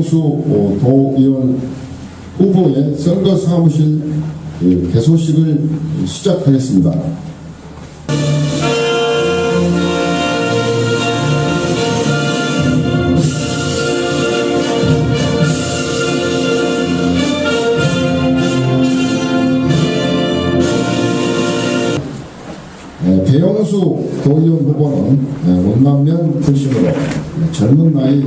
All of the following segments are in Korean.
에, 배용수 어, 도의원 후보의 선거 사무실 그 개소식을 시작하겠습니다. 에, 배영수 도의원 후보는 에, 원남면 출신으로 젊은 나이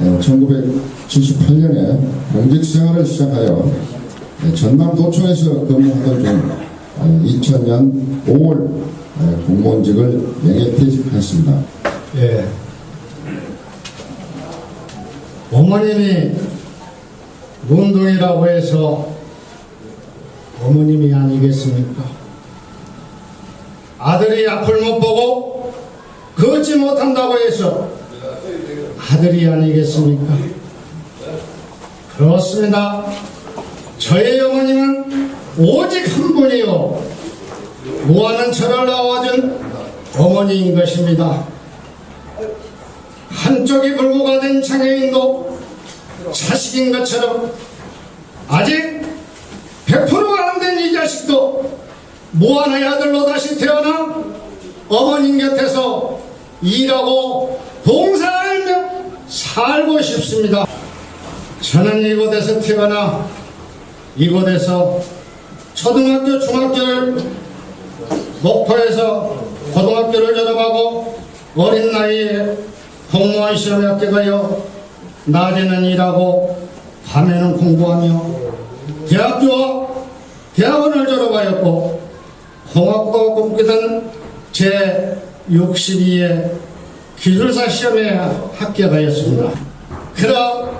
1978년에 공직 생활을 시작하여 에, 전남도청에서 근무하던 중 2000년 5월 공무원직을 명예퇴직했습니다. 예. 어머님이 운동이라고 해서 어머님이 아니겠습니까? 아들이 앞을 못 보고 걷지 못한다고 해서 아들이 아니겠습니까? 그렇습니다. 저의 어머님은 오직 한 분이요. 무한한 철을 낳아준 어머니인 것입니다. 한쪽이 불구가 된 장애인도 자식인 것처럼 아직 100%가 안 된 이 자식도 무한의 아들로 다시 태어나 어머님 곁에서 일하고 봉사하며 살고 싶습니다. 저는 이곳에서 태어나 이곳에서 초등학교, 중학교를 목포에서 고등학교를 졸업하고 어린 나이에 공무원 시험에 합격하여 낮에는 일하고 밤에는 공부하며 대학교와 대학원을 졸업하였고 공학도 꿈꾸던 제 62회 기술사 시험에 합격하였습니다. 그럼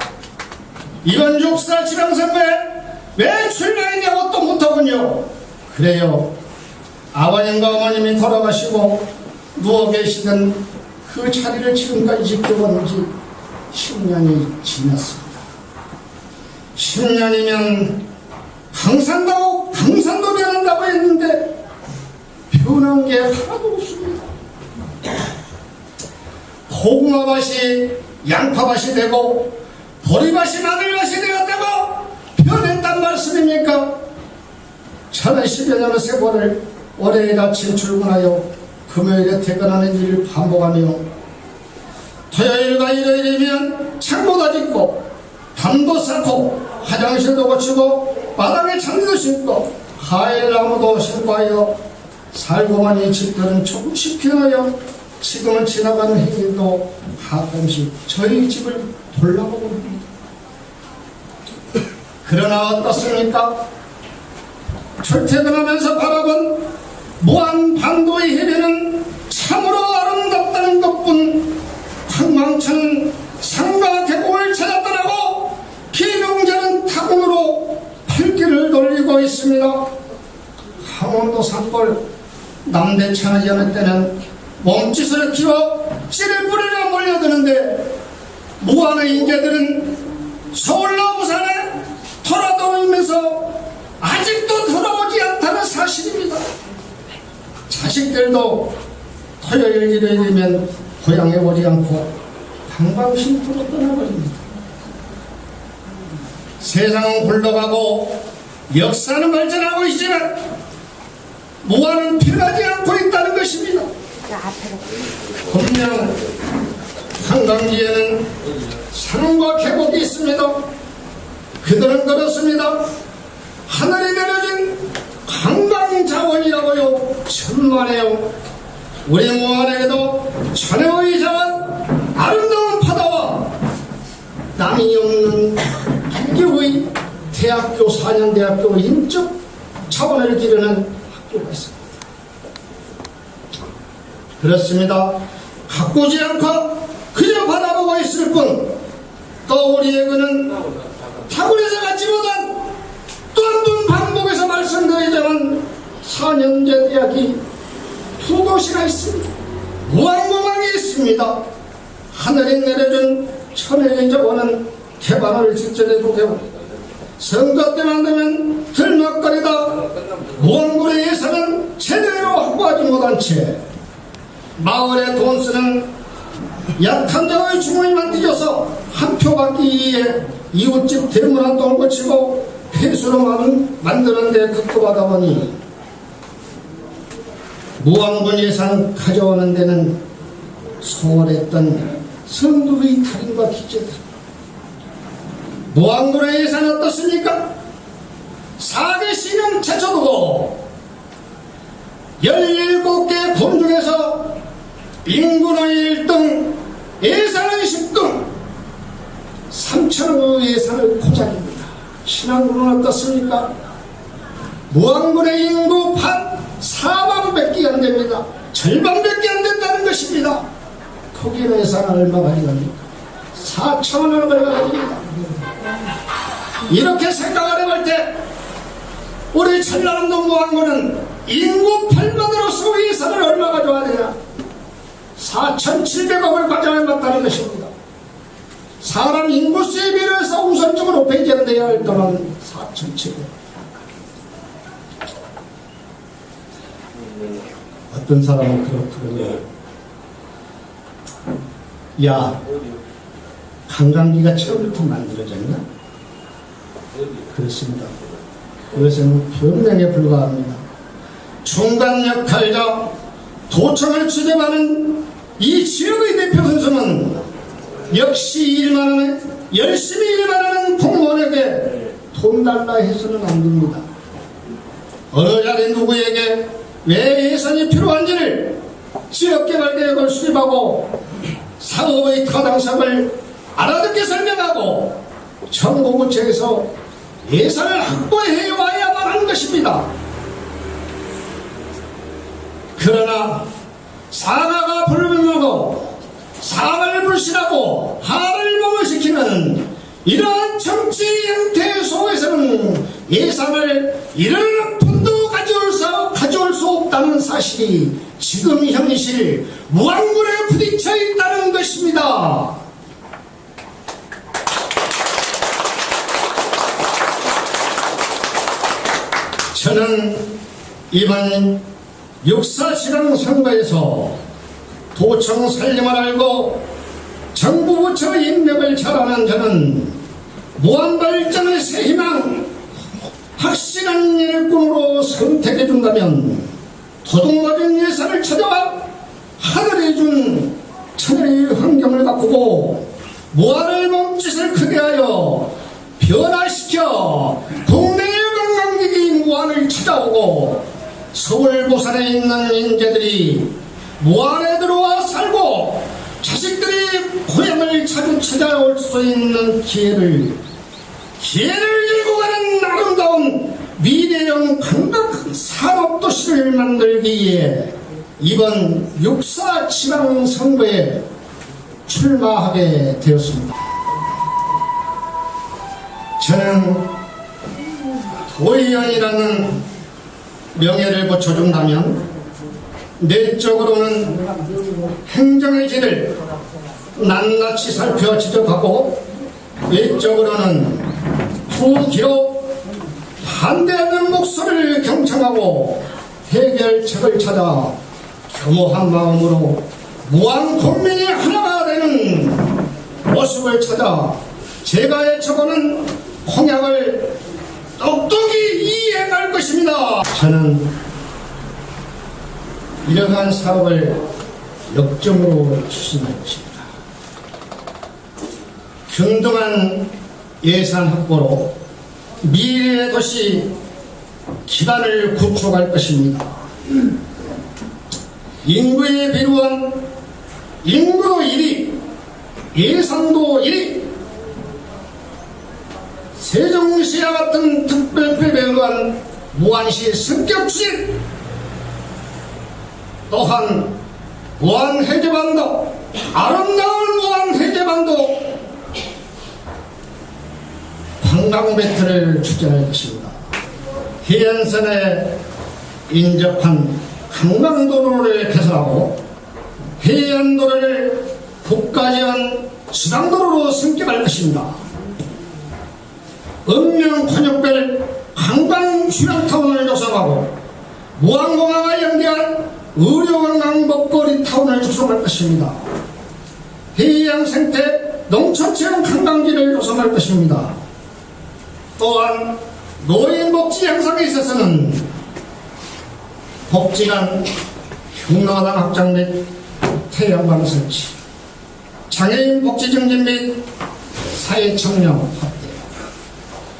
이번 6살 지방선거에 왜 출마했냐고 또 묻더군요. 그래요. 아버님과 어머님이 돌아가시고 누워 계시던 그 자리를 지금까지 지켜본 지 10년이 지났습니다. 10년이면 강산도 강산도 변한다고 했는데 변한 게 하나도 없습니다. 고구마밭이 양파밭이 되고 보리밭이 마늘밭이 되었다고 변했단 말씀입니까? 저는 10여 년의 세월을 월요일 아침 출근하여 금요일에 퇴근하는 일을 반복하며 토요일과 일요일이면 창고도 짓고 담도 쌓고 화장실도 고치고 마당에 장도 심고 하일나무도 심고 하여 살고만 이 집들은 조금씩 변하여 지금은 지나가는 행인도 가끔씩 저희 집을 돌아보고 합니다. 그러나 어떻습니까? 출퇴근하면서 바라본 무한 반도의 해변은 참으로 아름답다는 것뿐 황망천 산과 계곡을 찾았더라고 기농자는 타공으로 팔길을 돌리고 있습니다. 강원도 산골 남대천의 여느 때는 몸짓을 키워 씨를 뿌리러 몰려드는데 무한의 인재들은 서울로 부산에 돌아다니면서 아직도 돌아오지 않다는 사실입니다. 자식들도 토요일 일요일이면 고향에 오지 않고 방방신토로 떠나버립니다. 세상은 굴러가고 역사는 발전하고 있지만 무한은 필요하지 않고 있다는 것입니다. 분명 한강지에는 산과 계곡이 있습니다. 그들은 그렇습니다. 하늘이 내려진 관광 자원이라고요. 천만에요. 우리 무안에도 천혜의 자원, 아름다운 바다와 남이 없는 두 개의 대학교, 4년 대학교 인적 자원을 기르는 학교가 있습니다. 그렇습니다. 가꾸지 않고 그저 바라보고 있을 뿐, 또 우리에게는 타고에서 갖지 못한 또 한 번 반복해서 말씀드리자면 4년제 대학이 두 곳이나 있습니다. 무한공항이 있습니다. 하늘이 내려준 천혜의 저원은 개방을 직전해도 되고 선거 때만 되면 들먹거리다 무언굴의 예산은 제대로 확보하지 못한 채 마을에 돈 쓰는 약한 자의 주머니만 뒤져서 한 표 받기 위해 이웃집 대문 한 동을 거치고 폐수로 만은 만드는 데 급급하다 보니 무한군 예산 가져오는 데는 소홀했던 성도의 탈인과 기재다. 무한군의 예산 어떻습니까? 사대 시는 제쳐두고 17개 군 중에서 인구는 1등, 예산은 10등, 3천억 예산을 고작입니다. 신앙군은 어떻습니까? 무한군의 인구 판 4만 밖에 안 됩니다. 절반밖에 안 된다는 것입니다. 거기는 예산 얼마가 이겁니까? 4천원 얼마가 됩니다. 이렇게 생각을 해볼 때 우리 전라남도 무한군은 인구 8만으로서 예산을 얼마 가져와야 되냐? 4,700억을 가져야 맞다는 것입니다. 사람 인구수에 비해서 우선적으로 배제돼야 할 돈은 4,700억. 어떤 사람은 그렇더군요. 야, 관광기가 처음부터 만들어졌나? 그렇습니다. 그것은 변명에 불과합니다. 중간 역할자 도청을 추대하는 이 지역의 대표 선수는 역시 일만 하는 열심히 일만 하는 공무원에게 돈 달라 해서는 안 됩니다. 어느 자리 누구에게 왜 예산이 필요한지를 지역개발계획을 수립하고 사업의 타당성을 알아듣게 설명하고 정부부처에서 예산을 확보해 와야만 하는 것입니다. 그러나 사과가 불명하고 사과를 불신하고 하를 몸을시키는 이러한 정치 형태 속에서는 예산을 이런 푼도 가져올 수, 가져올 수 없다는 사실이 지금 현실 무한군에 부딪혀 있다는 것입니다. 저는 이번 육사시간 선거에서 도청 살림을 알고 정부 부처 인력을 잘하는 저는 무한발전의 새 희망 확실한 일꾼으로 선택해 준다면 도둑맞은 예산을 찾아와 하늘이 준 천연의 환경을 바꾸고 무한의 몸짓을 크게 하여 변화시켜 국내의 관광객이 무한을 찾아오고 서울 부산에 있는 인재들이 무안에 들어와 살고 자식들이 고향을 자주 찾아올 수 있는 기회를 기회를 열고 가는 아름다운 미래형 관광 산업도시를 만들기 위해 이번 육사 지방 선거에 출마하게 되었습니다. 저는 도의원이라는 명예를 붙여준다면 내적으로는 행정의 질을 낱낱이 살펴 지적하고 외적으로는 투기로 반대하는 목소리를 경청하고 해결책을 찾아 겸허한 마음으로 무한 국민이 하나가 되는 모습을 찾아 제가 외쳐보는 공약을 똑똑히 이해할 것입니다. 저는 이러한 사업을 역점으로 추진할 것입니다. 균등한 예산 확보로 미래의 도시 기반을 구축할 것입니다. 인구에 비루한 인구도 1위, 예산도 1위, 세종시와 같은 의한 무한시 추진, 또한 무한 해제반도, 아름다운 무한 해제반도 관광 배틀을 추진할 것입니다. 해안선에 인접한 관광도로를 개설하고 해안도로를 국가지원 수당도로로 승격할 것입니다. 읍면 권역별 관광 휴양타운을 조성하고 무안공항과 연계한 의료관광 먹거리 타운을 조성할 것입니다. 해양 생태 농촌체험 관광지를 조성할 것입니다. 또한 노인 복지 향상에 있어서는 복지관 흉노당 확장 및 태양광 설치, 장애인 복지 증진 및 사회 청년 확대,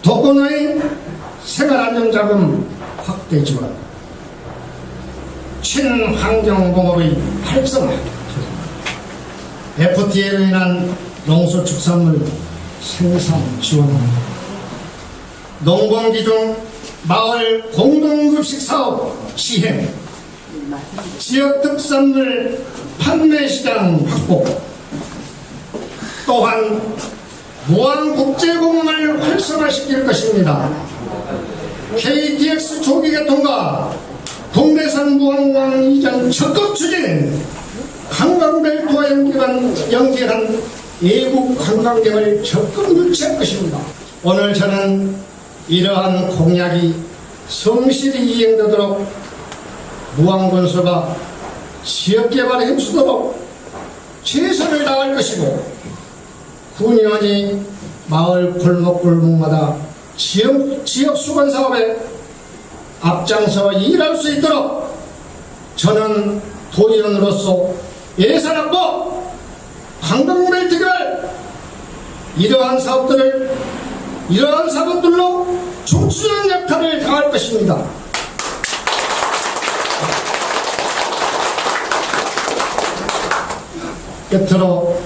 독거노인 생활안전자금 확대 지원, 친환경공업의 활성화, FTA로 인한 농수축산물 생산 지원합니다. 농공기중 마을 공동급식 사업 시행, 지역 특산물 판매 시장 확보, 또한 무한 국제공항을 활성화시킬 것입니다. KTX 조기 개통과 동대산 무한공항 이전 적극 추진, 관광벨트와 연계한, 연계한 외국 관광객을 적극 유치할 것입니다. 오늘 저는 이러한 공약이 성실히 이행되도록 무한군수가 지역개발에 힘쓰도록 최선을 다할 것이고 군의원이 마을 골목골목마다 지역, 지역 수건 사업에 앞장서 일할 수 있도록 저는 도의원으로서 예산 확보, 관광벨트 개발 이러한 사업들을 이러한 사업들로 중추적 역할을 다할 것입니다. 끝으로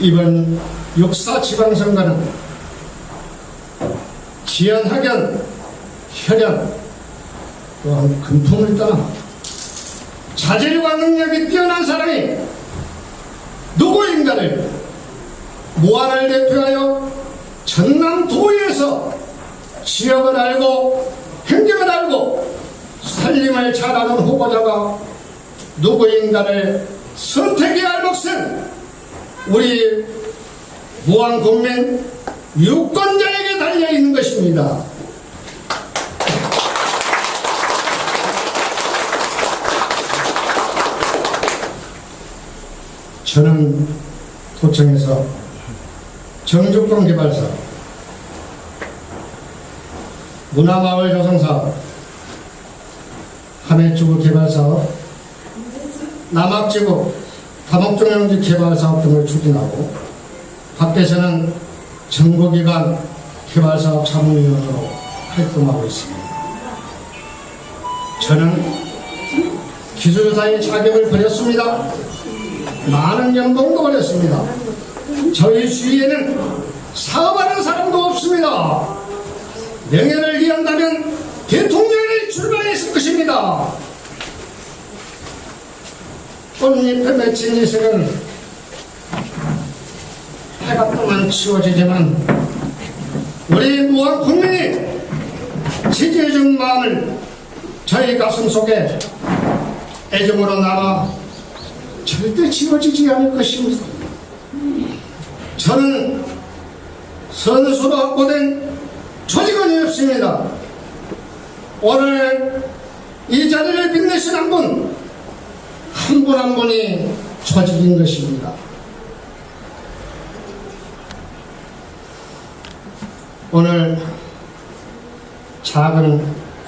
이번 육사 지방선거는 지연, 학연, 혈연 또한 금품을 떠나 자질과 능력이 뛰어난 사람이 누구인가를 무한을 대표하여 전남 도에서 지역을 알고 행정을 알고 살림을 잘하는 후보자가 누구인가를 선택해야 할 몫은 우리 무한 국민 유권자에게 달려 있는 것입니다. 저는 도청에서 정주권 개발사, 문화마을 조성사업, 함해주구 개발사업, 남학지구 다목종용지 개발사업 등을 추진하고 밖에서는 정부기관 개발사업 참여위원으로 활동하고 있습니다. 저는 기술사의 자격을 버렸습니다. 많은 연봉도 버렸습니다. 저희 주위에는 사업하는 사람도 없습니다. 명예를 위한다면 대통령이 출마했을 것입니다. 꽃잎에 맺힌 이슬은 해가 동안 치워지지만 우리 무한 국민이 지지해준 마음을 저희 가슴 속에 애정으로 남아 절대 지워지지 않을 것입니다. 저는 선수로 확보된 조직원이 없습니다. 오늘 이 자리를 빛내신 한 분, 한 분한 분이 처직인 것입니다. 오늘 작은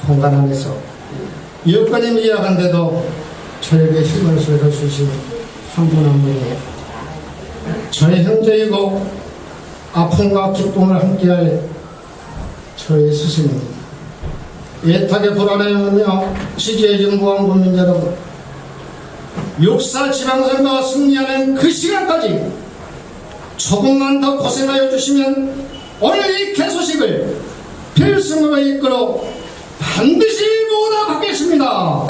공간 안에서 여건이 미약한데도 저에게 힘을 실어주신 한 분 한 분이 저의 형제이고 아픔과 기쁨을 함께할 저의 스승입니다. 애타게 불안해하며 지지해 준 무한국민 여러분 육사 지방선거가 승리하는 그 시간까지 조금만 더 고생하여 주시면 오늘 이 개소식을 필승으로 이끌어 반드시 모아 받겠습니다.